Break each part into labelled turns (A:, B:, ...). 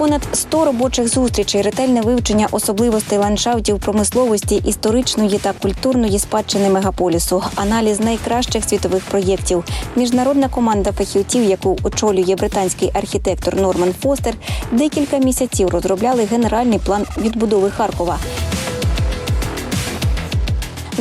A: Понад 100 робочих зустрічей, ретельне вивчення особливостей ландшафтів промисловості, історичної та культурної спадщини мегаполісу, аналіз найкращих світових проєктів. Міжнародна команда фахівців, яку очолює британський архітектор Норман Фостер, декілька місяців розробляли генеральний план відбудови Харкова.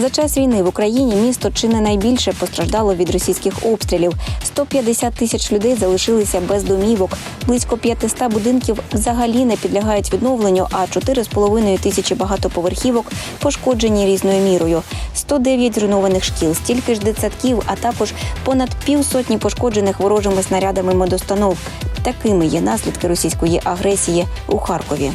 A: За час війни в Україні місто чи не найбільше постраждало від російських обстрілів. 150 тисяч людей залишилися без домівок. Близько 500 будинків взагалі не підлягають відновленню, а 4,5 тисячі багатоповерхівок пошкоджені різною мірою. 109 зруйнованих шкіл, стільки ж дитсадків, а також понад півсотні пошкоджених ворожими снарядами медостанов. Такими є наслідки російської агресії у Харкові.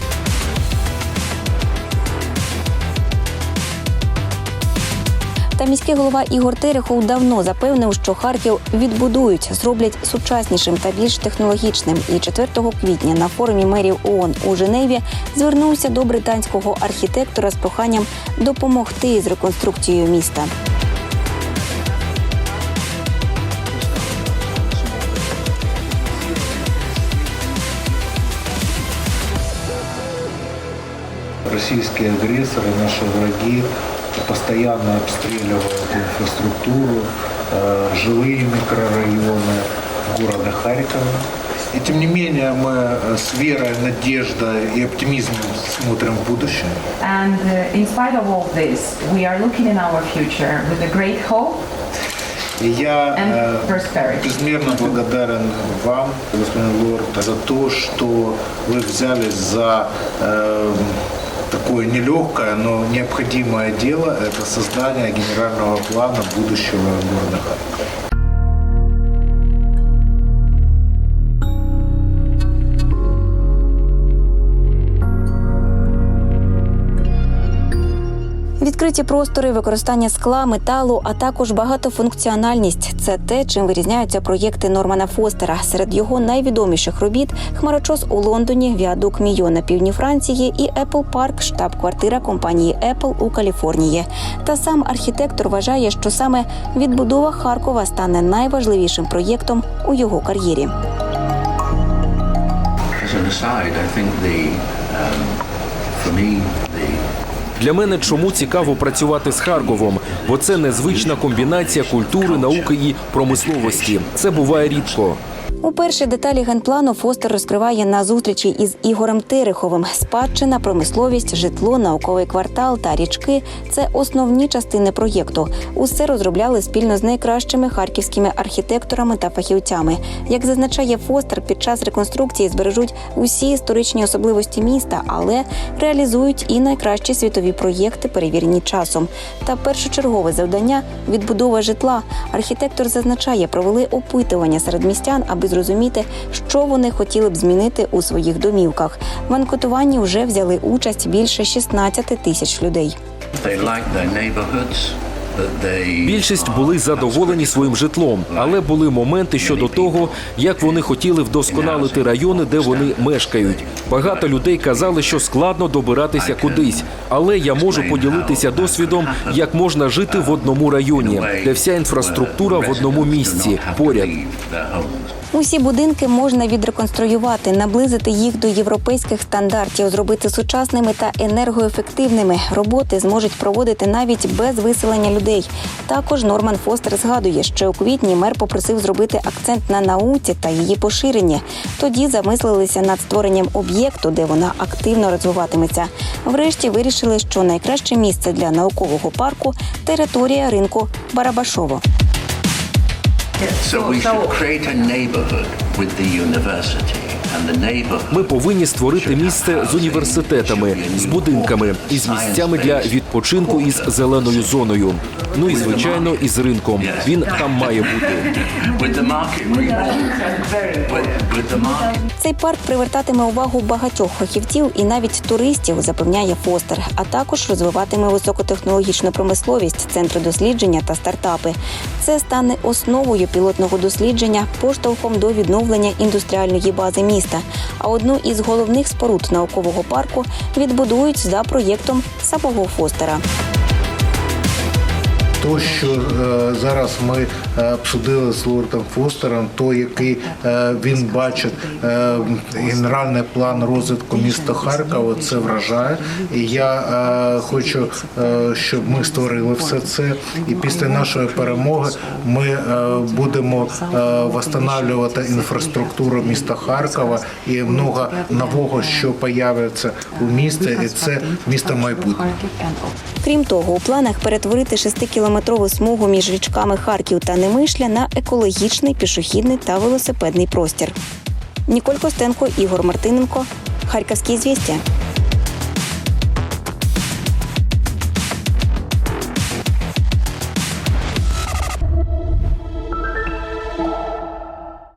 A: Та міський голова Ігор Терехов давно запевнив, що Харків відбудують, зроблять сучаснішим та більш технологічним. І 4 квітня на форумі мерів ООН у Женеві звернувся до британського архітектора з проханням допомогти з реконструкцією міста.
B: Российские агрессоры, наши враги постоянно обстреливают инфраструктуру, э, жилые микрорайоны города Харькова. И тем не менее мы э, с верой, надеждой и оптимизмом смотрим в будущее.
C: And uh, in spite of all this, we are looking in our future with a great hope
B: И я э, безмерно благодарен вам, господин Лорд, за то, что вы взялись за э, такое нелегкое, но необходимое дело – это создание генерального плана будущего города Харькова.
A: Відкриті простори, використання скла, металу, а також багатофункціональність це те, чим вирізняються проєкти Нормана Фостера. Серед його найвідоміших робіт хмарочос у Лондоні, віадук Мійо на півдні Франції і Apple Park, штаб-квартира компанії Apple у Каліфорнії. Та сам архітектор вважає, що саме відбудова Харкова стане найважливішим проєктом у його кар'єрі.
D: As um, for me,
E: Для мене чому цікаво працювати з Харковом, бо це незвична комбінація культури, науки і промисловості. Це буває рідко.
A: У першій деталі генплану Фостер розкриває на зустрічі із Ігорем Тереховим. Спадщина, промисловість, житло, науковий квартал та річки це основні частини проєкту. Усе розробляли спільно з найкращими харківськими архітекторами та фахівцями. Як зазначає Фостер, під час реконструкції збережуть усі історичні особливості міста, але реалізують і найкращі світові проєкти, перевірені часом. Та першочергове завдання відбудова житла. Архітектор зазначає, провели опитування серед містян, аби зрозуміти, що вони хотіли б змінити у своїх домівках. В анкетуванні вже взяли участь більше 16 тисяч людей.
E: Більшість були задоволені своїм житлом, але були моменти щодо того, як вони хотіли вдосконалити райони, де вони мешкають. Багато людей казали, що складно добиратися кудись, але я можу поділитися досвідом, як можна жити в одному районі, де вся інфраструктура в одному місці поряд.
A: Усі будинки можна відреконструювати, наблизити їх до європейських стандартів, зробити сучасними та енергоефективними. Роботи зможуть проводити навіть без виселення людей. Також Норман Фостер згадує, що у квітні мер попросив зробити акцент на науці та її поширенні. Тоді замислилися над створенням об'єкту, де вона активно розвиватиметься. Врешті вирішили, що найкраще місце для наукового парку територія ринку Барабашово.
E: Ми повинні створити місце з університетами, з будинками і з місцями для відпочинку із зеленою зоною. Ну і звичайно, із ринком. Він там має бути.
A: Цей парк привертатиме увагу багатьох фахівців і навіть туристів, запевняє Фостер, а також розвиватиме високотехнологічну промисловість, центри дослідження та стартапи. Це стане основою пілотного дослідження, поштовхом до відновлення індустріальної бази міста. А одну із головних споруд наукового парку відбудують за проєктом самого Фостера.
B: То, що е, зараз ми е, обсудили з лордом Фостером, то який е, він бачить е, генеральний план розвитку міста Харкова, це вражає. І я е, хочу, е, щоб ми створили все це. І після нашої перемоги ми е, будемо е, восстанавливати інфраструктуру міста Харкова і много нового, що появиться у місті, і це місто майбутнього.
A: Крім того, у планах перетворити шестикілометрову смугу між річками Харків та Немишля на екологічний пішохідний та велосипедний простір. Ніколь Костенко, Ігор Мартиненко, Харківські звістя.